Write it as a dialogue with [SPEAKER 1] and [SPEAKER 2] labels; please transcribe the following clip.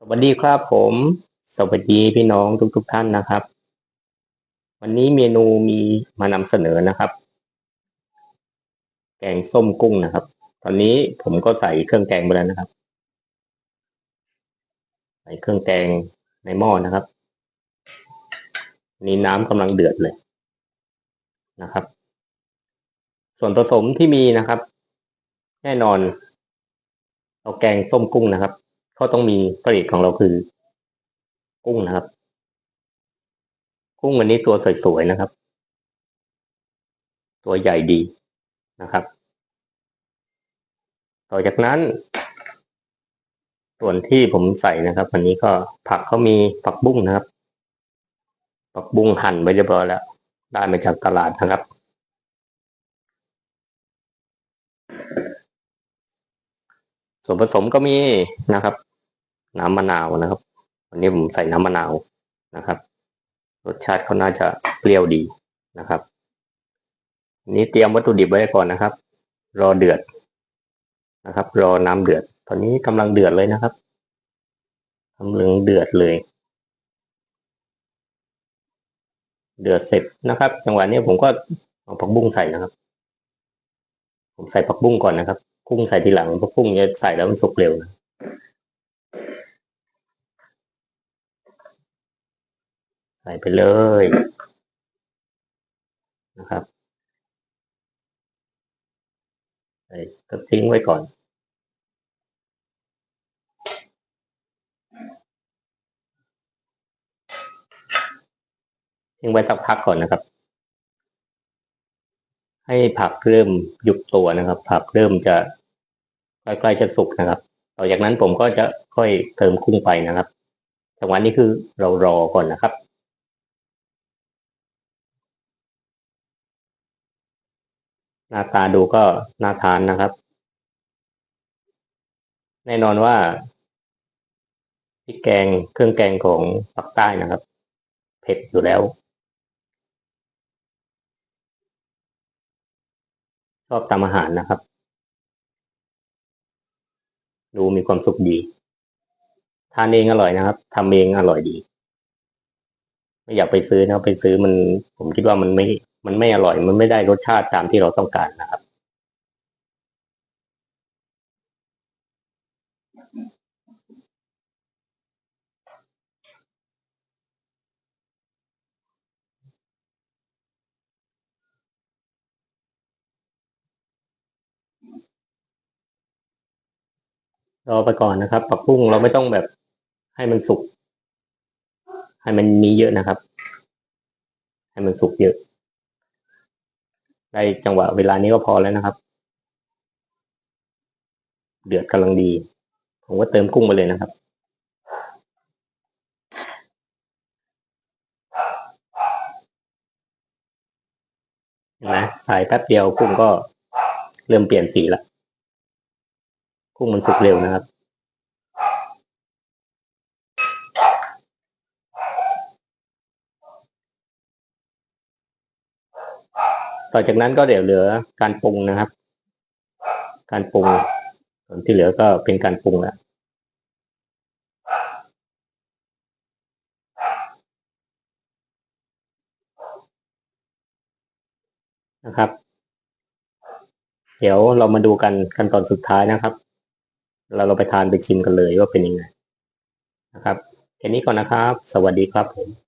[SPEAKER 1] สวัสดีครับผม สวัสดีพี่น้องทุกๆทท่านนะครับ วันนี้เมนูมีมานำเสนอนะครับ แกงส้มกุ้งนะครับ ตอนนี้ผมก็ใส่เครื่องแกงไปแล้วนะครับ ใส่เครื่องแกงในหม้อนะครับ นี่น้ำกำลังเดือดเลยนะครับ ส่วนผสมที่มีนะครับ แน่นอนเราแกงส้มกุ้งนะครับ ก็ต้องมีผลิตของเราคือ กุ้งนะครับ กุ้งวันนี้ตัวสวยๆนะครับ ตัวใหญ่ดีนะครับ ต่อจากนั้น ส่วนที่ผมใส่นะครับวันนี้ก็ผักเขามีผักบุ้งนะครับ ผักบุ้งหั่นไว้เรียบร้อยแล้ว ได้มาจากตลาดนะครับส่วนผสมก็มีนะครับ น้ำมะนาวนะครับ วันนี้ผมใส่น้ำมะนาวนะครับ รสชาติเขาน่าจะเปรี้ยวดีนะครับ นี้เตรียมวัตถุดิบไว้ก่อนนะครับ รอเดือดนะครับ รอน้ำเดือด ตอนนี้กำลังเดือดเลยนะครับกำลังเดือดเลย เดือดเสร็จนะครับ จังหวะนี้ผมก็เอาผักบุ้งใส่นะครับ ผมใส่ผักบุ้งก่อนนะครับกุ้งใส่ทีหลังเพราะกุ้งจะใส่แล้วมันสุกเร็วนะ ใส่ไปเลยนะครับใส่ก็ทิ้งไว้ก่อน ทิ้งไว้สักพักก่อนนะครับ ให้ผักเริ่มยุบตัวนะครับ ผักเริ่มจะใกล้ๆจะสุกนะครับต่อจากนั้นผมก็จะค่อยเติมกุ้งไปนะครับจังหวะนี้คือเรารอก่อนนะครับ หน้าตาดูก็น่าทานนะครับ แน่นอนว่าพริกแกงเครื่องแกงของภาคใต้นะครับ เผ็ดอยู่แล้ว ชอบทำอาหารนะครับ ดูมีความสุขดี ทานเองอร่อยนะครับทำเองอร่อยดี ไม่อยากไปซื้อนะไปซื้อมัน ผมคิดว่ามันไม่ มันไม่อร่อย มันไม่ได้รสชาติตามที่เราต้องการนะครับ รอไปก่อนนะครับ ปักปุ้งเราไม่ต้องแบบให้มันสุก ให้มันมีเยอะนะครับ ให้มันสุกเยอะ ได้จังหวะเวลานี้ก็พอแล้วนะครับ เดือดกำลังดี ผมก็เติมกุ้งไปเลยนะครับ นะใส่แป๊บเดียวกุ้งก็เริ่มเปลี่ยนสีล้วกุ้งมันสุกเร็วนะครับ ต่อจากนั้นก็เดี๋ยวเหลือการปรุงนะครับ การปรุง ส่วนที่เหลือก็เป็นการปรุงแล้วนะครับ เดี๋ยวเรามาดูกันขั้นตอนสุดท้ายนะครับ เราเราไปทานไปชิมกันเลยว่าเป็นยังไงนะครับแค่นี้ก่อนนะครับ สวัสดีครับผม